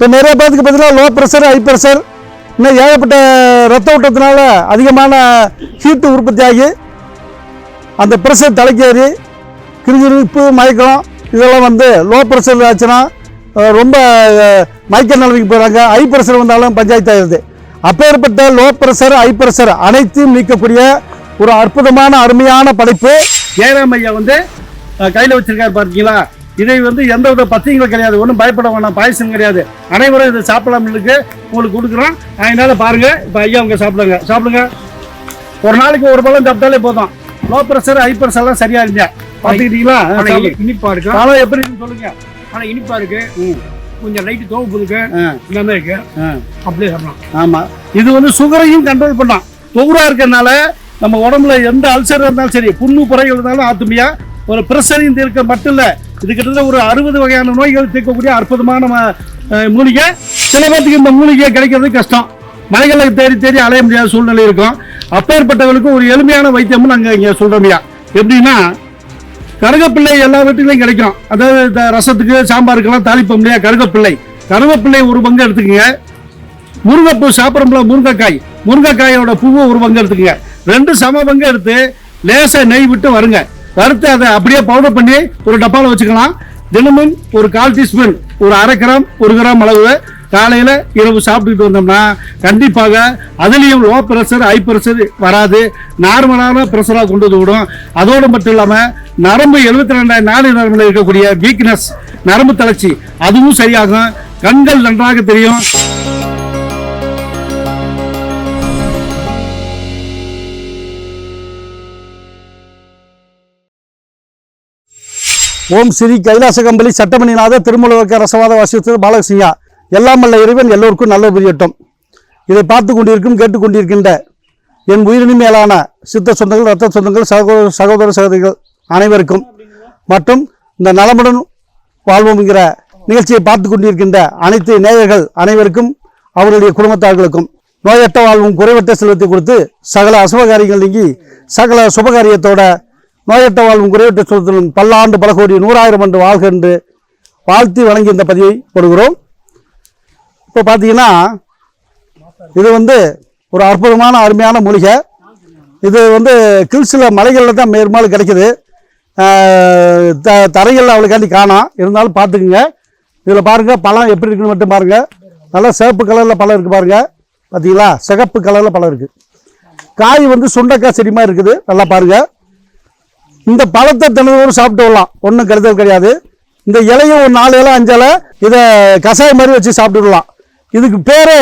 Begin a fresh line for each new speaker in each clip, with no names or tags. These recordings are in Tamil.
இப்போ நிறைய பேர்த்துக்கு பார்த்தீங்கன்னா லோ ப்ரெஷர் ஹை ப்ரெஷர் இன்னும் ஏகப்பட்ட ரத்த ஓட்டத்தினால அதிகமான ஹீட்டு உற்பத்தி ஆகி அந்த ப்ரெஷர் தலைக்கேறி கிருகிருப்பு மயக்கம் இதெல்லாம் வந்து லோ ப்ரெஷர் ஆச்சுன்னா ரொம்ப மயக்க நிலைமைக்கு போகிறாங்க ஹை ப்ரெஷர் வந்தாலும் பஞ்சாயத்து ஆயிடுது. அப்பேற்பட்ட லோ ப்ரெஷர் ஹை ப்ரெஷர் அனைத்தையும் நீக்கக்கூடிய ஒரு அற்புதமான அருமையான படைப்பு
ஜெயராம் ஐயா வந்து கையில் வச்சிருக்காரு பார்த்தீங்களா இதை வந்து எந்த வித பத்தியங்களும் கிடையாது. ஒன்றும் பயப்பட வேணாம். பாயசம் கிடையாது. அனைவரும் இதை சாப்பிடலாம் இருக்கு உங்களுக்கு கொடுக்குறோம். அதனால பாருங்க. இப்போ ஐயா அவங்க சாப்பிடுங்க. சாப்பிடுங்க. ஒரு நாளைக்கு ஒரு பழம் சாப்பிட்டாலே போதும். லோ ப்ரெஷர் ஹை ப்ரெஷர் எல்லாம் சரியா இருங்க பார்த்துக்கிட்டீங்களா
இனிப்பா இருக்கு.
காலம் எப்படி சொல்லுங்க.
ஆனா இனிப்பா இருக்கு. கொஞ்சம் லைட் தோப்பு இருக்கு. எல்லாமே இருக்கு. அப்படியே சாப்பிடலாம்.
ஆமா. இது வந்து சுகரையும் கண்ட்ரோல் பண்ணலாம். சுகரா இருக்கறனால நம்ம உடம்புல எந்த அல்சர் இருந்தாலும் சரி புண்ணு புறைகள் இருந்தாலும் ஆத்துமையா ஒரு பிரஷரையும் தீர்க்க மட்டும் இல்ல. இது கிட்டத்தட்ட ஒரு அறுபது வகையான நோய்கள் தீர்க்கக்கூடிய அற்புதமான மூலிகை. சில பேர்த்துக்கு இந்த மூலிகை கிடைக்கிறது கஷ்டம். மலைகளை தேடி தேடி அலைய முடியாத சூழ்நிலை இருக்கும். அப்பேற்பட்டவர்களுக்கு ஒரு எளிமையான வைத்தியமும் இங்கே சொல்கிறோம் சொல்றோம்யா எப்படின்னா கருகப்பிள்ளை எல்லா வீட்டுலையும் கிடைக்கும். அதாவது இந்த ரசத்துக்கு சாம்பாருக்கெல்லாம் தாளிப்போம் முடியாது கருகப்பிள்ளை. கருவேப்பிள்ளை ஒரு பங்கு எடுத்துக்கோங்க. முருங்கைப்பூ சாப்பிட்றோம்ல முருங்கைக்காய். முருங்கைக்காயோட பூவை ஒரு பங்கு எடுத்துக்கோங்க. ரெண்டு சம பங்கு எடுத்து லேசாக நெய் விட்டு வருங்க. வறுத்து அதை அப்படியே பவுடர் பண்ணி ஒரு டப்பாவில் வச்சுக்கலாம். தினமும் ஒரு கால் டீஸ்பூன் ஒரு அரை கிராம் ஒரு கிராம் அளவு காலையில் இரவு சாப்பிட்டுக்கிட்டு வந்தோம்னா கண்டிப்பாக அதுலேயும் லோ ப்ரெஷர் ஹை ப்ரெஷர் வராது. நார்மலான ப்ரெஷராக கொண்டு வந்து விடும். அதோடு மட்டும் இல்லாமல் நரம்பு எழுபத்தி ரெண்டாயிரம் நாலு நரம்பில் இருக்கக்கூடிய வீக்னஸ் நரம்பு தளர்ச்சி அதுவும் சரியாகும். கண்கள் நன்றாக தெரியும்.
ஓம் ஸ்ரீ கைலாச கம்பளி சட்டமணிநாத திருமலவர்க்க ரசவாத வாசித்தது பாலகிருஷ்ணா எல்லாம் வல்ல இறைவன் எல்லோருக்கும் நல்ல புரியட்டும் இதை பார்த்து கொண்டிருக்கும் கேட்டுக்கொண்டிருக்கின்ற என் உயிரினி மேலான சித்த சொந்தங்கள் ரத்த சொந்தங்கள் சகோதர சகோதர சகோதரிகள் அனைவருக்கும் மற்றும் இந்த நலமுடன் வாழ்வோம்ங்கிற நிகழ்ச்சியை பார்த்து கொண்டிருக்கின்ற அனைத்து நேயர்கள் அனைவருக்கும் அவருடைய குடும்பத்தார்களுக்கும் நோயற்ற வாழ்வும் குறைவற்ற செல்வத்தை கொடுத்து சகல அசுபகாரியங்கள் நீங்கி சகல சுபகாரியத்தோட நோயற்ற வாழ்வும் குறைவற்ற செல்வத்திலும் பல்லாண்டு பல கோடி நூறாயிரம் ஆண்டு வாழ்க என்று வாழ்த்தி வழங்கி இந்த பதிவை போடுகிறோம். இப்போ பார்த்தீங்கன்னா இது வந்து ஒரு அற்புதமான அருமையான மூலிகை. இது வந்து கில்ஸில் மலைகளில் தான் பெரும்பாலும் கிடைக்கிது. த தரைகளில் அவளுக்காண்டி காணாம் இருந்தாலும் பார்த்துக்குங்க. இதில் பாருங்கள் பழம் எப்படி இருக்குன்னு மட்டும் பாருங்கள் நல்லா சிவப்பு கலரில் பழம் இருக்குது பாருங்கள் பார்த்தீங்களா? சிகப்பு கலரில் பழம் இருக்குது காய் வந்து சுண்டைக்காய் செடி மாதிரி இருக்குது. நல்லா பாருங்கள் இந்த பழத்தை தினதோறும் சாப்பிட்டு வரலாம். ஒன்றும் கருதல் கிடையாது. இந்த இலையும் ஒரு நாலு இலை அஞ்சு இலை இதை கஷாயம் மாதிரி வச்சு சாப்பிட்டுடலாம் இதுக்கு பேர்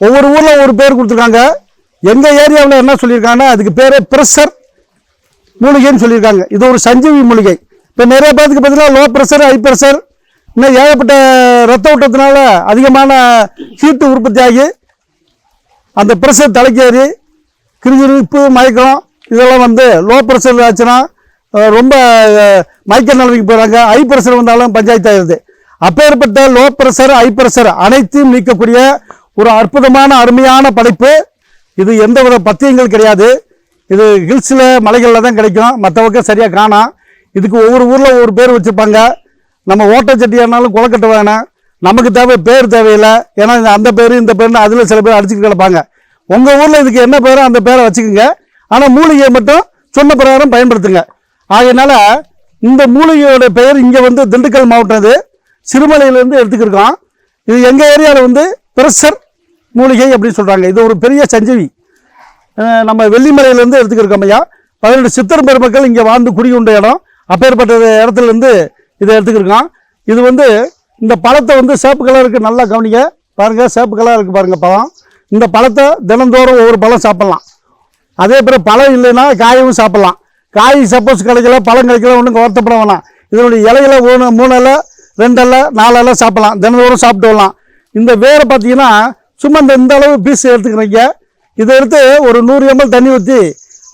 ஒவ்வொரு ஊரில் ஒரு பேர் கொடுத்துருக்காங்க. எங்கள் ஏரியாவில் என்ன சொல்லியிருக்காங்கன்னா அதுக்கு பேர் ப்ரெஷர் மூலிகைன்னு சொல்லியிருக்காங்க. இது ஒரு சஞ்சீவி மூலிகை. இப்போ நிறைய பேருக்கு பார்த்தீங்கன்னா லோ ப்ரெஷர் ஹை ப்ரெஷர் இன்னும் ஏகப்பட்ட ரத்த ஓட்டத்தினால அதிகமான ஹீட்டு உற்பத்தி ஆகி அந்த ப்ரெஷர் தலைக்கேறி கிருகிருப்பு மயக்கம் இதெல்லாம் வந்து லோ ப்ரெஷர் ஆச்சுன்னா ரொம்ப அஹ், மயக்க நிலைமைக்கு போகிறாங்க ஹை ப்ரெஷர் வந்தாலும் பஞ்சாயத்து ஆயிடுது. அப்பேற்பட்ட லோ ப்ரெஷர் ஹை ப்ரெஷர் அனைத்தையும் நீக்கக்கூடிய ஒரு அற்புதமான அருமையான படைப்பு. இது எந்த வித பத்தியங்கள் கிடையாது. இது ஹில்ஸில் மலைகளில் தான் கிடைக்கும். மற்றவங்க சரியாக காணாம் இதுக்கு ஒவ்வொரு ஊரில் ஒவ்வொரு பேர் வச்சுருப்பாங்க நம்ம ஓட்டச்சட்டியானாலும் குளக்கட்ட வேணாம். நமக்கு தேவை பேர் தேவையில்லை. ஏன்னா இந்த அந்த பேர் இந்த பேர்னு அதில் சில பேர் அடிச்சுட்டு கிடப்பாங்க. உங்கள் ஊரில் இதுக்கு என்ன பேரோ அந்த பேரை வச்சுக்கோங்க. ஆனால் மூலிகையை மட்டும் சொன்ன பிரகாரம் பயன்படுத்துங்க. ஆகையினால இந்த மூலிகையோட பெயர் இங்கே வந்து திண்டுக்கல் மாவட்டம் இது சிறுமலையிலேருந்து எடுத்துக்கிருக்கோம் இது எங்கள் ஏரியாவில் வந்து பிரஷர் மூலிகை அப்படின்னு சொல்கிறாங்க இது ஒரு பெரிய சஞ்சீவி நம்ம வெள்ளிமலையிலேருந்து எடுத்துக்கிருக்கோம் ஐயா. பதினெட்டு சித்தர் பெருமக்கள் இங்கே வாழ்ந்து குடியுண்ட இடம். அப்பேற்பட்ட இடத்துலேருந்து இதை எடுத்துக்கிருக்கோம் இது வந்து இந்த பழத்தை வந்து சேப்பு கலருக்கு நல்லா கவனிங்க. பாருங்கள் சேப்பு கலர் இருக்குது பாருங்கள் பழம் இந்த பழத்தை தினந்தோறும் ஒவ்வொரு பழம் சாப்பிட்லாம். அதே பிறகு பழம் இல்லைன்னா காயவும் சாப்பிட்லாம். காய் சப்போஸ் கிடைக்கல பழம் கிடைக்கல ஒன்றும் வருத்தப்பட வேணாம். இதனுடைய இலையில மூணு மூணு ரெண்டில் ரெண்டு சாப்பிட்லாம். நாலு தினந்தோறும் சாப்பிட்டு வரலாம். இந்த வேரை பார்த்தீங்கன்னா சும்மா இந்த இந்த அளவு பீஸ் எடுத்துக்கிறீங்க. இதை எடுத்து ஒரு நூறு எம்எல் தண்ணி ஊற்றி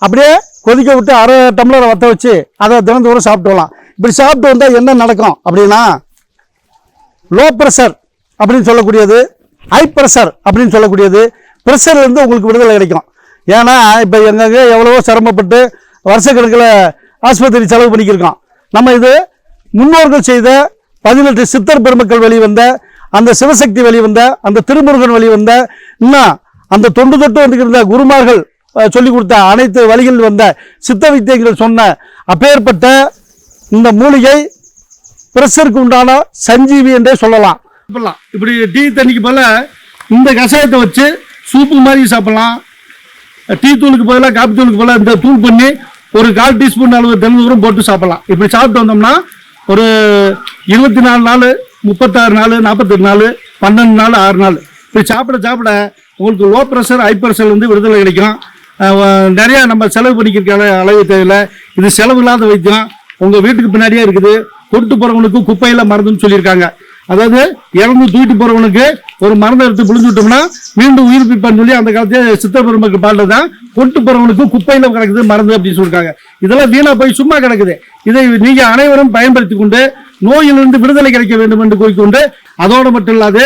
அப்படியே கொதிக்க விட்டு அரை டம்ளரை வற்ற வச்சு அதை தினந்தோறும் சாப்பிட்டு வரலாம். இப்படி சாப்பிட்டு வந்தால் என்ன நடக்கும் அப்படின்னா லோ ப்ரெஷர் அப்படின்னு சொல்லக்கூடியது ஹை ப்ரெஷர் அப்படின்னு சொல்லக்கூடியது ப்ரெஷர்லேருந்து உங்களுக்கு விடுதலை கிடைக்கும். ஏன்னா இப்போ எங்கெங்கே எவ்வளவோ சிரமப்பட்டு வருஷக்கணக்கில் ஆஸ்பத்திரி செலவு பண்ணிக்கிருக்கோம் நம்ம இது முன்னோர்கள் செய்த பதினெட்டு சித்தர் பெருமக்கள் வெளிவந்த
அந்த சிவசக்தி வழி வந்த அந்த திருமுருகன் வழி வந்த இன்னும் அந்த தொண்டு தொட்டு வந்துக்கிருந்த குருமார்கள் சொல்லிக் கொடுத்த அனைத்து வழிகளில் வந்த சித்த வித்தியங்கள் சொன்ன அப்பேற்பட்ட இந்த மூலிகை பிரஷருக்கு உண்டான சஞ்சீவி என்றே சொல்லலாம்.
இப்படி டீ தண்ணிக்கு போல இந்த கஷாயத்தை வச்சு சூப்பு மாதிரி சாப்பிடலாம். டீ தூளுக்கு பதிலாக காப்பி தூளுக்கு பதிலாக இந்த தூள் பண்ணி ஒரு கால் டீஸ்பூன் அளவு தென்னந்தூரம் போட்டு சாப்பிடலாம். இப்படி சாப்பிட்டு வந்தோம்னா ஒரு இருபத்தி நாலு நாள் முப்பத்தாறு நாள் நாற்பத்தெட்டு நாள் பன்னெண்டு நாள் ஆறு நாள். இப்படி சாப்பிட சாப்பிட உங்களுக்கு லோ ப்ரெஷர் ஹை ப்ரெஷர் வந்து விடுதலை கிடைக்கும். நிறையா நம்ம செலவு பண்ணிக்கிற அளவு தேவையில்லை. இது செலவு இல்லாத வைத்தியம். உங்கள் வீட்டுக்கு பின்னாடியே இருக்குது. கொண்டு போகிறவங்களுக்கு குப்பையில் மருந்துன்னு சொல்லியிருக்காங்க. அதாவது இறந்து தூக்கிட்டு போறவனுக்கு ஒரு மருந்தை எடுத்து புழிஞ்சு விட்டோம்னா மீண்டும் உயிர்ப்பிப்பான்னு சொல்லி அந்த காலத்துல சித்த பெருமக்கு தான். கொண்டு போறவனுக்கு குப்பையில கிடக்குது மருந்து அப்படின்னு சொல்லிருக்காங்க இதெல்லாம் வீணா போய் சும்மா கிடக்குது. இதை நீங்க அனைவரும் பயன்படுத்தி கொண்டு நோயிலிருந்து விடுதலை கிடைக்க வேண்டும் என்று கூறிக்கொண்டு அதோடு மட்டும் இல்லாது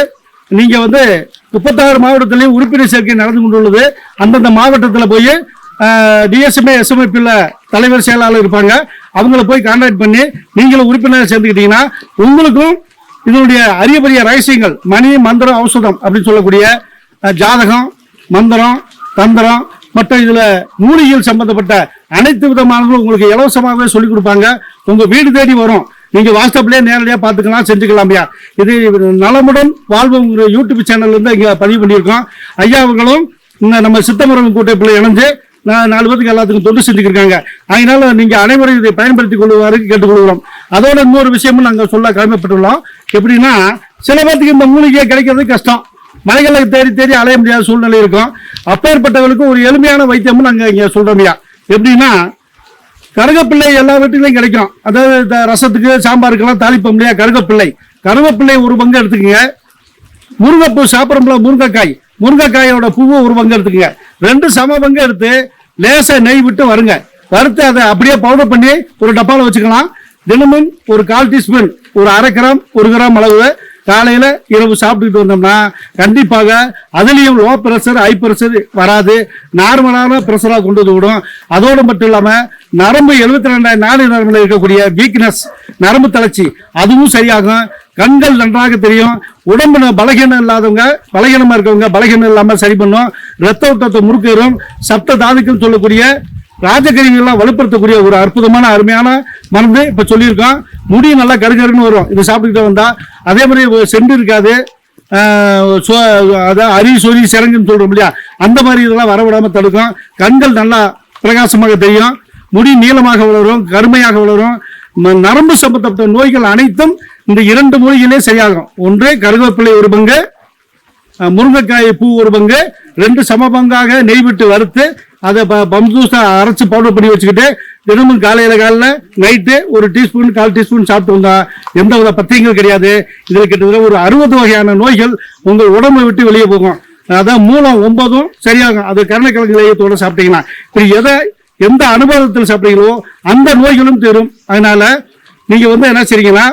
நீங்க வந்து முப்பத்தாறு மாவட்டத்திலையும் உறுப்பினர் சேர்க்கை நடந்து கொண்டுள்ளது. அந்தந்த மாவட்டத்தில் போய் டிஎஸ்எம்ஏ எஸ்எம்எப்பியில் தலைவர் செயலாளர் இருப்பாங்க. அவங்கள போய் கான்டாக்ட் பண்ணி நீங்களும் உறுப்பினர் சேர்ந்துக்கிட்டீங்கன்னா உங்களுக்கும் இதனுடைய அரிய பெரிய ரகசியங்கள் மணி மந்திரம் ஔஷதம் அப்படின்னு சொல்லக்கூடிய ஜாதகம் மந்திரம் தந்திரம் மற்றும் இதுல மூலிகைகள் சம்பந்தப்பட்ட அனைத்து விதமானதும் உங்களுக்கு இலவசமாகவே சொல்லிக் கொடுப்பாங்க. உங்க வீடு தேடி வரும். நீங்க வாட்ஸ்அப்லயே நேரடியாக பார்த்துக்கலாம் செஞ்சுக்கலாம்யா இது நலமுடன் வாழ்வுங்கிற யூடியூப் சேனல்ல இருந்து இங்க பதிவு பண்ணியிருக்கோம். ஐயா அவர்களும் இந்த நம்ம சித்தமரம் கூட்டப்பில் இணைஞ்சு நாலு பேருக்கு எல்லாத்துக்கும் தொண்டு செஞ்சுக்கிருக்காங்க. அதனால நீங்கள் அனைவரும் இதை பயன்படுத்திக் கொள்வாரு கேட்டுக்கொள்கிறோம். அதோட இன்னொரு விஷயமும் நாங்கள் சொல்ல கடமைப்பட்டுள்ளோம். எப்படின்னா சில பேர்த்துக்கு இந்த மூலிகை கிடைக்கிறது கஷ்டம். மலைகளை தேடி தேடி அலைய முடியாத சூழ்நிலை இருக்கும். அப்பேற்பட்டவர்களுக்கு ஒரு எளிமையான வைத்தியமும் நாங்கள் இங்கே சொல்கிறோம்யா எப்படின்னா கருகப்பிள்ளை எல்லா வீட்டுலையும் கிடைக்கும். அதாவது இந்த ரசத்துக்கு சாம்பாருக்கெல்லாம் தாளிப்போம் இல்லையா? கருகப்பிள்ளை. கருகப்பிள்ளை ஒரு பங்கு எடுத்துக்கோங்க. முருங்கைப்பூ சாப்பிட்றோம்ல முருங்கைக்காய். முருங்கைக்காயோட பூவை ஒரு பங்கு எடுத்துக்கங்க. ரெண்டு சம பங்கு எடுத்து லேசா நெய் விட்டு வருங்க. வறுத்து அதை அப்படியே பவுடர் பண்ணி ஒரு டப்பாவில் வச்சுக்கலாம். தினமும் ஒரு கால் டீஸ்பூன் ஒரு அரை கிராம் ஒரு கிராம் அளவு காலையில இரவு சாப்பிட்டுக்கிட்டு வந்தோம்னா கண்டிப்பாக அதுலேயும் லோ ப்ரெஷர் ஹை ப்ரெஷர் வராது. நார்மலான ப்ரெஷராக கொண்டு வந்து விடும். அதோடு மட்டும் இல்லாம நரம்பு எழுபத்தி ரெண்டாயிரம் நாலு நரம்புல இருக்கக்கூடிய வீக்னஸ் நரம்பு தளர்ச்சி அதுவும் சரியாகும். கண்கள் நன்றாக தெரியும். உடம்புல பலகீனம் இல்லாதவங்க பலகீனமா இருக்கவங்க பலகீனம் இல்லாம சரி பண்ணும். ரத்த ஓட்டத்தை முறுக்கேறும் சப்த தாதுக்கள் சொல்லக்கூடிய ராஜகரிகள்லாம் வலுப்படுத்தக்கூடிய ஒரு அற்புதமான அருமையான மருந்து இப்போ சொல்லியிருக்கோம் முடி நல்லா கருகருன்னு வரும். இது சாப்பிட்டுக்கிட்டே வந்தால் அதே மாதிரி செண்டு இருக்காது. அதான் அரி சொறி சிறங்குன்னு சொல்கிறோம் இல்லையா? அந்த மாதிரி இதெல்லாம் வரவிடாமல் தடுக்கும். கண்கள் நல்லா பிரகாசமாக தெரியும். முடி நீளமாக வளரும் கருமையாக வளரும். நரம்பு சம்பந்தப்பட்ட நோய்கள் அனைத்தும் இந்த இரண்டு மூலிகளே சரியாகும். ஒன்று கருவேப்பிலை ஒரு பங்கு முருங்கைக்காய் பூ ஒரு பங்கு ரெண்டு சம பங்காக நெய் விட்டு வறுத்து அதை ப- பம்சூஸா அரைச்சு பவுடர் பண்ணி வச்சுக்கிட்டு தினமும் காலையில காலைல நைட்டு ஒரு டீஸ்பூன் கால் டீஸ்பூன் சாப்பிட்டு வந்தா எந்த வித பத்தியங்கள் கிடையாது. இதில் கிட்டத்தட்ட ஒரு அறுபது வகையான நோய்கள் உங்கள் உடம்பை விட்டு வெளியே போகும். அதான் மூலம் ஒன்பதும் சரியாகும். அது கருணக்கிழங்கு லேயத்தோட சாப்பிட்டீங்கன்னா. இப்படி எதை எந்த அனுபவத்தில் சாப்பிட்டீங்களோ அந்த நோய்களும் தீரும். அதனால நீங்க வந்து என்ன செய்றீங்கன்னா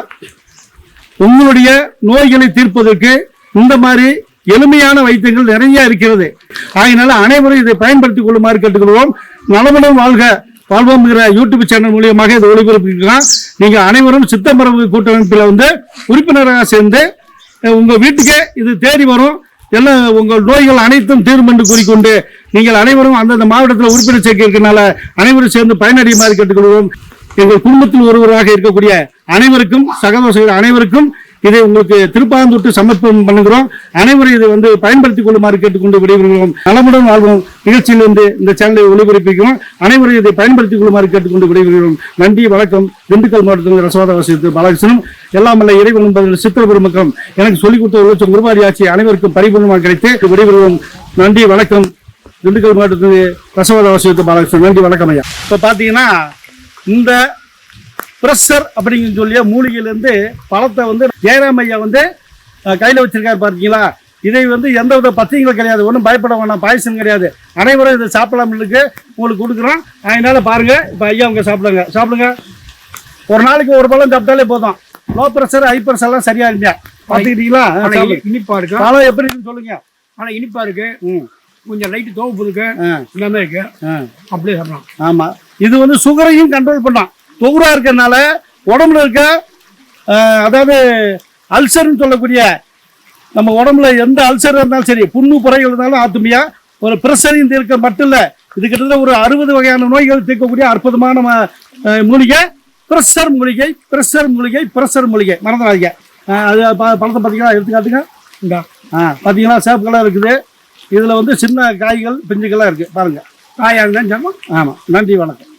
உங்களுடைய நோய்களை தீர்ப்பதற்கு இந்த மாதிரி எளிமையான வைத்தியங்கள் நிறைய இருக்கிறது. ஆகினால அனைவரும் இதை பயன்படுத்திக் கொள்ளுமாறு கேட்டுக்கொள்வோம். நலமுடன் வாழ்க. வாழ்வோம்ங்கிற யூடியூப் சேனல் மூலியமாக இதை ஒளிபரப்பிக்கலாம் நீங்க அனைவரும் சித்தம்பரம் கூட்டமைப்பில் வந்து உறுப்பினராக சேர்ந்து உங்க வீட்டுக்கே இது தேடி வரும். எல்லாம் உங்கள் நோய்கள் அனைத்தும் தீரும் என்று கூறிக்கொண்டு நீங்கள் அனைவரும் அந்தந்த மாவட்டத்தில் உறுப்பினர் சேர்க்கை இருக்கனால அனைவரும் சேர்ந்து பயனடையுமாறு கேட்டுக்கொள்வோம். எங்கள் குடும்பத்தில் ஒருவராக இருக்கக்கூடிய அனைவருக்கும் சகோதர அனைவருக்கும் இதை உங்களுக்கு திருப்பாந்தொட்டு சமர்ப்பணம் பண்ணுகிறோம். அனைவரும் இதை வந்து பயன்படுத்திக் கொள்ளுமாறு கேட்டுக்கொண்டு விடைபெறுகிறோம். நலமுடன் வாழ்வோம். நிகழ்ச்சியிலிருந்து இந்த சேனலை ஒளிபரப்பிக்கிறோம். அனைவரும் இதை பயன்படுத்திக் கொள்ளுமாறு கேட்டுக்கொண்டு விடைபெறுகிறோம். நன்றி வணக்கம். திண்டுக்கல் மாவட்டத்தில் ரசவாத வசித்து பாலகிருஷ்ணன் எல்லாம் அல்ல இறைவன் என்பதில் சித்திர பெருமக்கம் எனக்கு சொல்லிக் கொடுத்த ஒரு லட்சம் குருபாரி ஆட்சி அனைவருக்கும் பரிபூர்ணமாக கிடைத்து விடைபெறுவோம். நன்றி வணக்கம். திண்டுக்கல் மாவட்டத்தில் ரசவாத வசித்து பாலகிருஷ்ணன் நன்றி வணக்கம் ஐயா. இப்போ பார்த்தீங்கன்னா இந்த பிரஷர் அப்படிங்கிற சொல்லிய மூலிகையிலேருந்து பழத்தை வந்து ஜெயராம் ஐயா வந்து கையில வச்சிருக்காரு பார்த்தீங்களா இதை வந்து எந்த வித பத்தியங்கள் கிடையாது. ஒன்றும் பயப்பட வேணாம். பாயசம் கிடையாது. அனைவரும் இதை சாப்பிடலாம்னுக்கு உங்களுக்கு கொடுக்குறோம். அதனால பாருங்க இப்போ ஐயா அவங்க சாப்பிடுங்க. சாப்பிடுங்க. ஒரு நாளைக்கு ஒரு பழம் சாப்பிட்டாலே போதும். லோ ப்ரெஷர் ஹை ப்ரெஷர் எல்லாம் சரியா இல்லையா பார்த்துக்கிட்டீங்களா
இனிப்பா இருக்கு.
பழம் எப்படி இருக்குன்னு சொல்லுங்க.
ஆனா இனிப்பா இருக்கு.
ம்.
கொஞ்சம் லைட் துவப்பு இருக்கு எல்லாமே இருக்கு. அப்படியே சாப்பிடலாம்.
ஆமா. இது வந்து சுகரையும் கண்ட்ரோல் பண்ணலாம். சுகரா இருக்கறனால உடம்புல இருக்க அதாவது அல்சர்னு சொல்லக்கூடிய நம்ம உடம்புல எந்த அல்சர் இருந்தாலும் சரி புண்ணு குறைகள் இருந்தாலும் ஆத்துமையா ஒரு பிரஷரையும் தீர்க்க மட்டும் இல்லை. இது கிட்டத்தட்ட ஒரு அறுபது வகையான நோய்கள் தீர்க்கக்கூடிய அற்புதமான மூலிகை பிரஷர் மூலிகை பிரஷர் மூலிகை பிரஷர் மூலிகை. மறந்துடாதீங்க. அது ப- பழத்தை பார்த்தீங்களா? எடுத்துக்காட்டுங்க.
இந்த.
ஆ பார்த்தீங்களா? சேப்பு இருக்குது. இதில் வந்து சின்ன காய்கள் பிஞ்சுகள்லாம் இருக்குது பாருங்கள்
காயாக இருந்தாலும்
ஆமாம் நன்றி வணக்கம்.